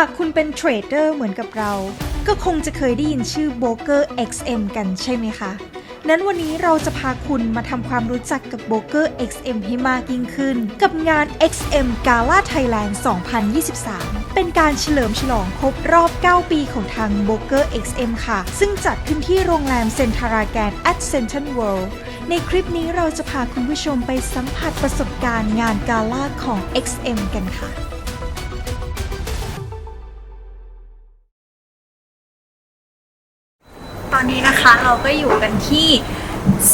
ากคุณเป็นเทรดเดอร์เหมือนกับเรา ก็คงจะเคยได้ยินชื่อ b r o k e r XM กันใช่ไหมคะ นั้นวันนี้เราจะพาคุณมาทำความรู้จักกับ b r o k e r XM ให้มากยิ่งขึ้น กับงาน XM Gala Thailand 2023 เป็นการเฉลิมฉลองครบรอบ 9 ปีของทาง b r o k e r XM ค่ะ ซึ่งจัดขึ้นที่โรงแรมเซนทาราแกน at Central World ในคลิปนี้เราจะพาคุณผู้ชมไปสัมผัสประสบการณ์งานกาล่าของ XM กันค่ะ อนนี้นะคะเราก็อยู่กันที่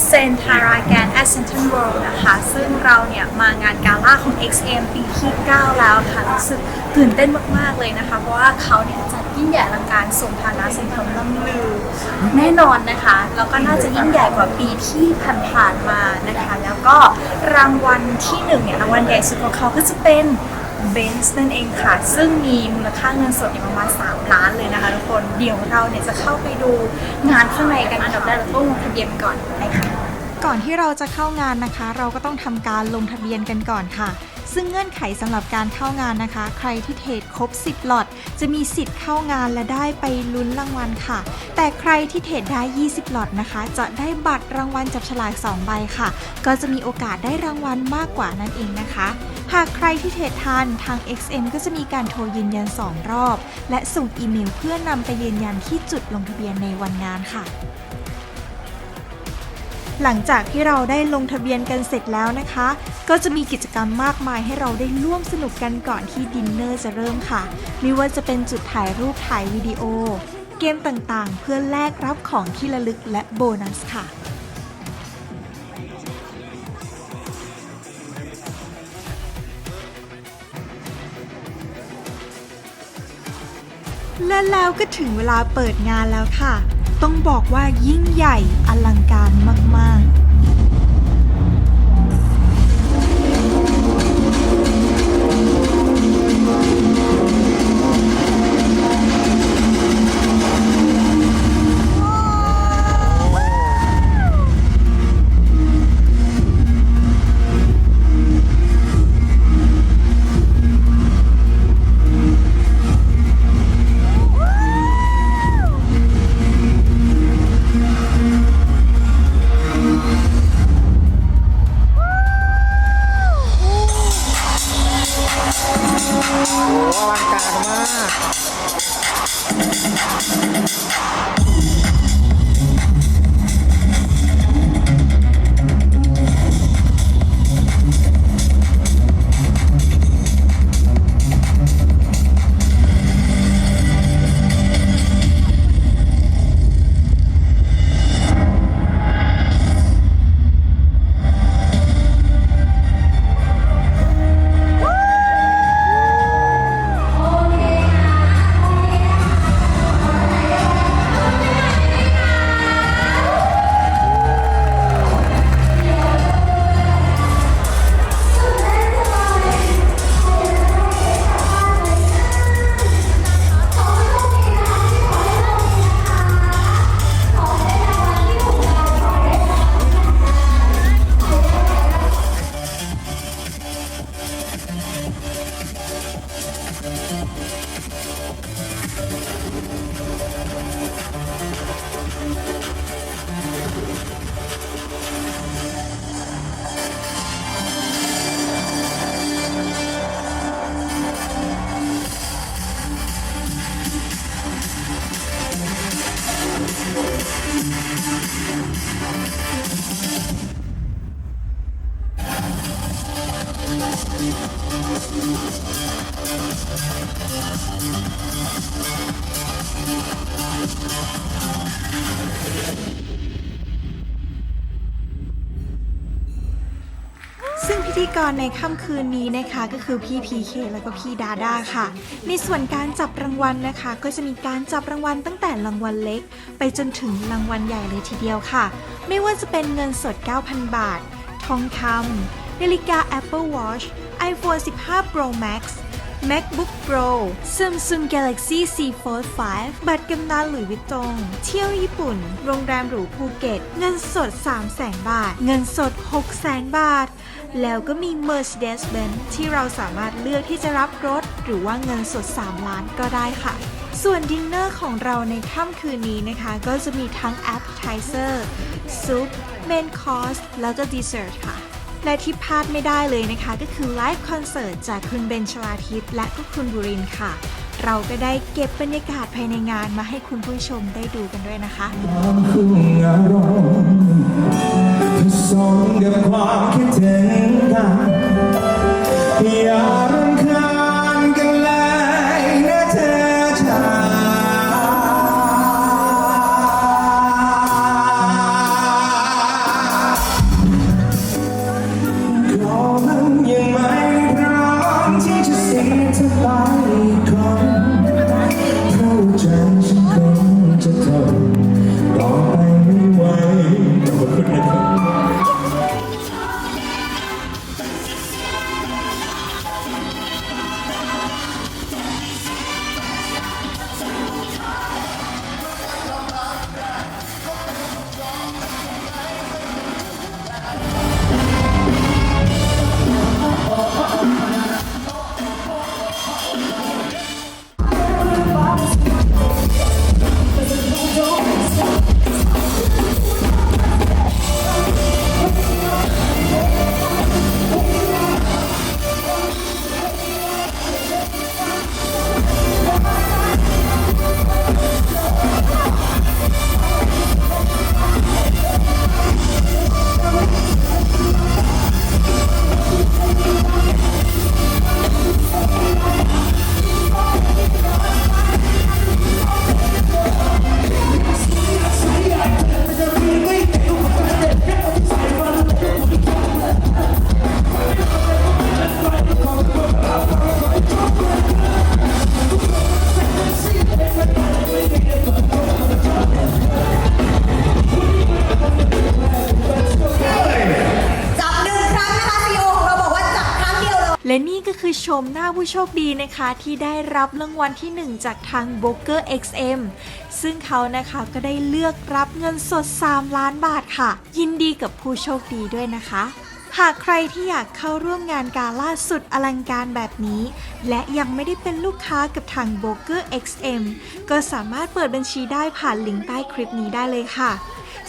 เซนทาราแกนแอสเซนทันเวิลด์นะคะ ซึ่งเราเนี่ยมางานกาล่าของ XM ปีที่ 9 แล้วค่ะรู้สึกตื่นเต้นมาก ๆ เลยนะคะ เพราะว่าเขาเนี่ยจัดยิ่งใหญ่อลังการสมฐานะสมคำล่ำลือ แน่นอนนะคะ แล้วก็น่าจะยิ่งใหญ่กว่าปีที่ผ่านๆมานะคะ แล้วก็รางวัลที่หนึ่งเนี่ยรางวัลใหญ่สุดของเขาก็จะเป็น เบนซ์นั่นเองค่ะ ซึ่งมีมูลค่าเงินสดอยู่ประมาณ 3 ล้านเลยนะคะทุกคนเดี๋ยวเราเนี่ยจะเข้าไปดูงานข้างในกันอันดับแรกเราต้องลงทะเบียนก่อนไปค่ะก่อนที่เราจะเข้างานนะคะ เราก็ต้องทำการลงทะเบียนกันก่อนค่ะ ซึ่งเงื่อนไขสำหรับการเข้างานนะคะ ใครที่เทรดครบ 10 หลอด จะมีสิทธิ์เข้างานและได้ไปลุ้นรางวัลค่ะ แต่ใครที่เทรดได้ 20 หลอดนะคะ จะได้บัตรรางวัลจับฉลาก 2 ใบค่ะ ก็จะมีโอกาสได้รางวัลมากกว่านั่นเองนะคะ หากใครที่เทรดทันทาง XM ก็จะมีการโทรยืนยัน 2 รอบ และส่งอีเมลเพื่อนำไปยืนยันที่จุดลงทะเบียนในวันงานค่ะ หลังจากที่เราได้ลงทะเบียนกันเสร็จแล้วนะคะ ก็จะมีกิจกรรมมากมายให้เราได้ร่วมสนุกกันก่อนที่ดินเนอร์จะเริ่มค่ะ ไม่ว่าจะเป็นจุดถ่ายรูปถ่ายวิดีโอ เกมต่างๆ เพื่อแลกรับของที่ระลึกและโบนัสค่ะ และแล้วก็ถึงเวลาเปิดงานแล้วค่ะ ต้องบอกว่ายิ่งใหญ่อลังการมากๆ ธีกรในค่ำคืนนี้นะคะก็คือพี่พีเคแล้วก็พี่ดาด้าค่ะ ในส่วนการจับรางวัลนะคะ ก็จะมีการจับรางวัลตั้งแต่รางวัลเล็ก ไปจนถึงรางวัลใหญ่เลยทีเดียวค่ะ ไม่ว่าจะเป็นเงินสด 9,000 บาท ทองคำนาฬิกา Apple Watch iPhone 15 Pro Max MacBook Pro Samsung Galaxy Z Fold 5 บัตรกำนันหลุยวิตตง เที่ยวญี่ปุ่น โรงแรมหรูภูเก็ต เงินสด 3 0 0แสนบาท เงินสด 6 0แสนบาท แล้วก็มี Mercedes-Benz ที่เราสามารถเลือกที่จะรับรถ หรือว่าเงินสด 3 ล้านก็ได้ค่ะส่วนดินเนอร์ของเราในค่ำคืนนี้นะคะ ก็จะมีทั้ง Appetizer ซุป Main Course แล้วก็ Dessert ค่ะ และที่พลาดไม่ได้เลยนะคะ ก็คือไลฟ์คอนเสิร์ตจากคุณเบนชลาทิตและก็คุณบุรินค่ะ เราก็ได้เก็บบรรยากาศภายในงานมาให้คุณผู้ชมได้ดูกันด้วยนะคะความคุ้งอารมณ์ผสมกับความคิดถึงกัน และนี่ก็คือชมหน้าผู้โชคดีนะคะ ที่ได้รับรางวัลที่ 1 จากทาง b o k e r XM ซึ่งเขานะคะก็ได้เลือกรับเงินสด 3 ล้านบาทค่ะ ยินดีกับผู้โชคดีด้วยนะคะหากใครที่อยากเข้าร่วมงานกาล่าสุดอลังการแบบนี้ และยังไม่ได้เป็นลูกค้ากับทาง b o k e r XM ก็สามารถเปิดบัญชีได้ผ่านลิงก์ใต้คลิปนี้ได้เลยค่ะ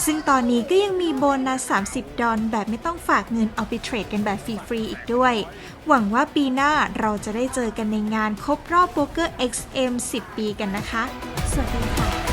ซึ่งตอนนี้ก็ยังมีโบนัส 30 ดอลแบบไม่ต้องฝากเงินเอาไปเทรดกันแบบฟรีๆอีกด้วย หวังว่าปีหน้าเราจะได้เจอกันในงานครบรอบโบเกอร์ XM 10 ปีกันนะคะ สวัสดีค่ะ